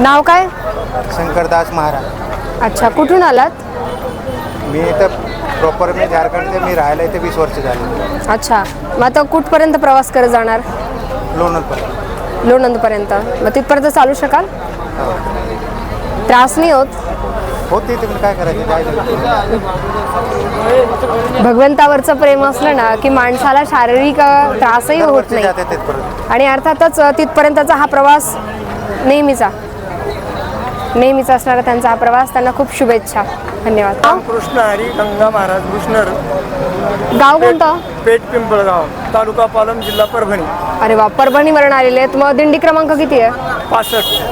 नाव काय? शंकरदास महाराज. अच्छा कुठून आलात? मी इथं प्रॉपर मी झारखंडचे मी राहायला इथे वीस वर्ष झाले. अच्छा मग आता कुठपर्यंत प्रवास करत जाणार? लोणंदपर्यंत. लोणंदपर्यंत. मग तिथपर्यंत चालू शकाल? त्रास नाही होत? होती तुम्ही काय करायचं. भगवंतावरचं प्रेम असलं ना की माणसाला शारीरिक अ, त्रासही होत दरवर्षी नाही. जाते तिथपर्यंत. आणि अर्थातच अ, तिथपर्यंतचा हा प्रवास नेहमीचा. नेहमीचा असणारा त्यांचा हा प्रवास. त्यांना खूप शुभेच्छा. धन्यवाद. कृष्ण हरी गंगा महाराज भुसनर गाव कोणतं? पेठ पिंपळगाव तालुका पालम जिल्हा परभणी. अरे वा परभणीवरून आलेले आहेत. मग दिंडी क्रमांक किती आहे? पासष्ट.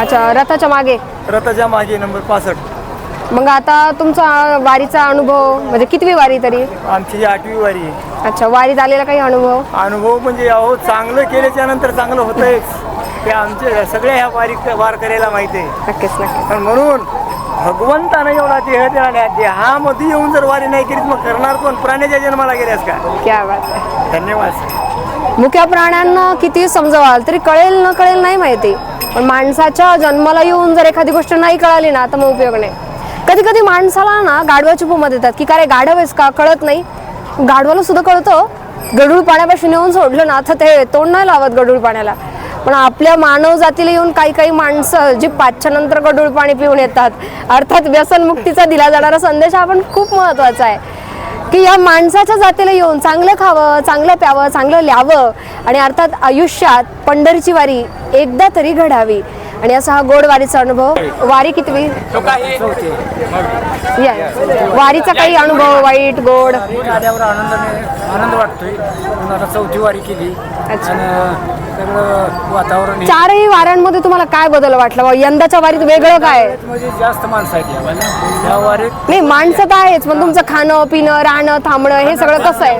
अच्छा रथाच्या मागे. रथाच्या मागे नंबर पासष्ट. मग आता तुमचा वारीचा अनुभव म्हणजे कितवी वारी तरी? आमची ही आठवी वारी आहे. अच्छा वारीत आलेला काही अनुभव? अनुभव म्हणजे अहो चांगलं केल्याच्यानंतर चांगलं होतंयच. ते आमचे सगळ्या ह्या वारी वार करायला माहिती आहे. नक्कीच नक्कीच. पण म्हणून भगवंतानं एवढा देह दिला नाही देहामध्ये येऊन जर वारी नाही केलीच मग करणार कोण? प्राण्याच्या जन्माला गेल्यास का? क्या बात आहे. धन्यवाद. सर मुक्या प्राण्यांना किती समजवाल तरी कळेल न कळेल नाही माहिती. पण माणसाच्या जन्माला येऊन जर एखादी गोष्ट नाही कळाली ना तर मग उपयोग नाही. कधी कधी माणसाला ना गाढवाची उपमा देतात की काय रे गाढव आहेस का? कळत नाही. गाढवाला सुद्धा कळतं. गडूळ पाण्यापाशी नेऊन सोडलं ना तर ते तोंड नाही लावत गडूळ पाण्याला. पण आपल्या मानव जातीला येऊन काही काही माणसं जी पाचच्या नंतर गडूळ पाणी पिऊन येतात. अर्थात व्यसनमुक्तीचा दिला जाणारा संदेश आपण खूप महत्त्वाचा आहे. की या माणसाच्या जातीला येऊन चांगलं खावं चांगलं प्यावं चांगलं ल्यावं आणि अर्थात आयुष्यात पंढरीची वारी एकदा तरी घडावी. आणि असा हा गोड वारीचा अनुभव. वारी कितवी या वारीचा काही अनुभव वाईट गोड? आल्यावर आनंदाने आनंद वाटतोय. आता चौथी वारी केली. सगळं वातावरण चारही वाऱ्यांमध्ये तुम्हाला काय बदल वाटला? यंदाच्या वारीत वेगळं काय? म्हणजे जास्त माणसं आहेत या- या वारीत नाही माणसं तर आहेच पण तुमचं खाणं पिणं राहणं थांबणं हे सगळं कसं आहे.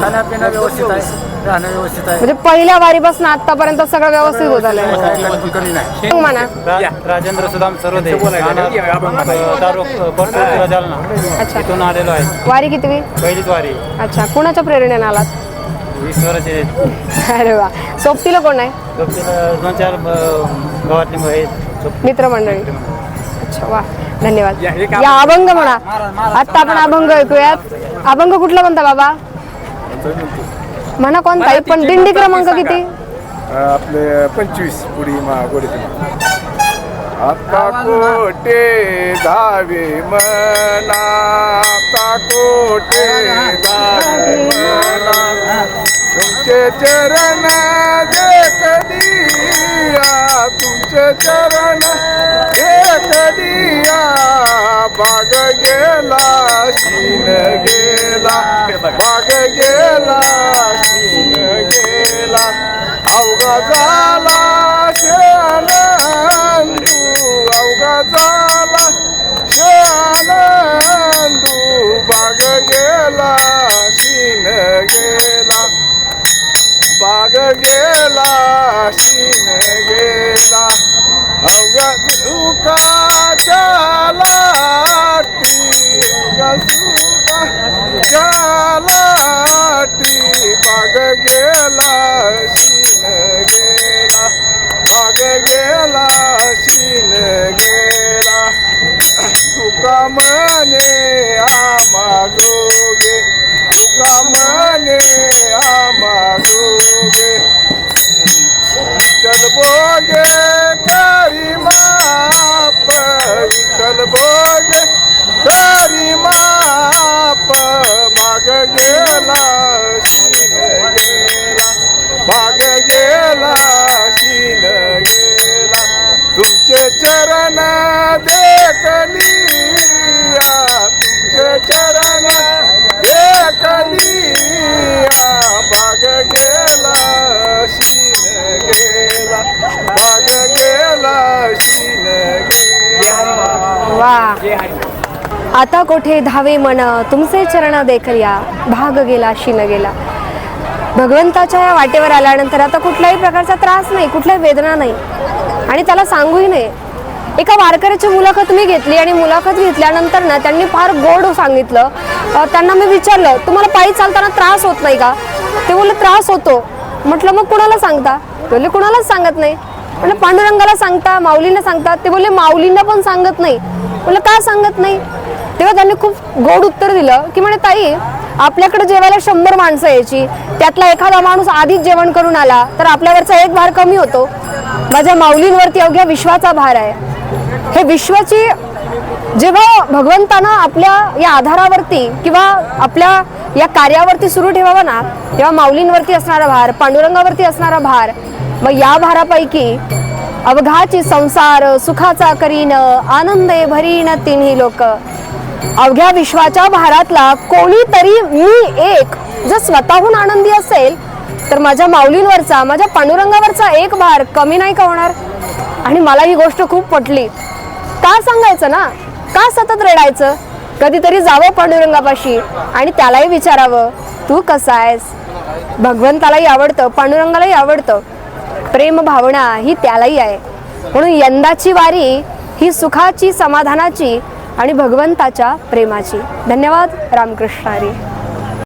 खाण्यापिणं व्यवस्थित आहे. राहणं व्यवस्थित आहे. म्हणजे पहिल्या वारीपासून आतापर्यंत सगळं व्यवस्थित होत आलंय. काय कमी कमी नाही. मग म्हणा. राजेंद्र सुदाम जालना अच्छा. इथून आलेलो आहे वारी कितवी? पहिलीच वारी. अच्छा. कुणाच्या प्रेरणेने आलात? अरे वा. सोबतीला कोण आहे? सोबतीला दोन चार अं, गावातले मुलं आहेत. सोब- मित्रमंडळी. अच्छा वा. धन्यवाद. या अभंग म्हणा. आता आपण अभंग ऐकूयात. अभंग कुठला म्हणता बाबा? म्हणा कोणता पण दिंडी क्रमांक किती? आपले पंचवीस पुढी मागोडी आता कोटे धावे मना? आता कोटे धावे मना? तुमचे चरण देख दिया तुमचे चरण देख दिया बाग गेला शीन गेला मागे गेला शीन गेला. अवघा झाला शनंदू अवघा झाला शनंदू बाग गेला शिन गेला. बाग गेला शीन गेला. अवघा सुका ती अवघा चरण देखलिया तुमचे चरण देखलिया भाग गेला शीन गेला. भाग गेला शीन गेला. आता कोठे धावे मन तुमचे चरण देखल्या भाग गेला शिन गेला. भगवंताच्या या वाटेवर आल्यानंतर आता कुठल्याही प्रकारचा त्रास नाही कुठल्याही वेदना नाही. आणि त्याला सांगूही नाही एका वारकऱ्याची मुलाखत मी घेतली आणि मुलाखत घेतल्यानंतर ना त्यांनी फार गोड सांगितलं. त्यांना मी विचारलं तुम्हाला पायी चालताना त्रास होत नाही का? ते बोलले त्रास होतो. म्हटलं मग कुणाला सांगता? बोलले कुणालाच सांगत नाही. म्हटलं पांडुरंगाला सांगता माऊलींना सांगतात ते बोलले माऊलींना पण सांगत नाही. म्हटलं का सांगत नाही? तेव्हा त्यांनी खूप गोड उत्तर दिलं की म्हणे ताई आपल्याकडे जेवायला शंभर माणसं यायची. त्यातला एखादा माणूस आधीच जेवण करून आला तर आपल्यावरचा एक भार कमी होतो. माझ्या माऊलींवरती अवघ्या विश्वाचा भार आहे. हे विश्वाची जेव्हा भगवंतानं आपल्या या आधारावरती किंवा आपल्या या कार्यावरती सुरू ठेवावा ना तेव्हा माऊलींवरती असणारा भार पांडुरंगावरती असणारा भार मग या भारापैकी अवघाची संसार सुखाचा करीन आनंदे भरीन तिन्ही लोक. अवघ्या विश्वाच्या भारातला कोणीतरी मी एक जर स्वतःहून आनंदी असेल तर माझ्या माऊलींवरचा माझ्या पांडुरंगावरचा एक भार कमी नाही का होणार? आणि मला ही गोष्ट खूप पटली. का सांगायचं ना? का सतत रडायचं? कधीतरी जावं पांडुरंगापाशी आणि त्यालाही विचारावं तू कसा आहेस? भगवंतालाही आवडतं पांडुरंगालाही आवडतं. प्रेम भावना ही त्यालाही आहे. म्हणून यंदाची वारी ही सुखाची समाधानाची आणि भगवंताच्या प्रेमाची. धन्यवाद रामकृष्ण हरी.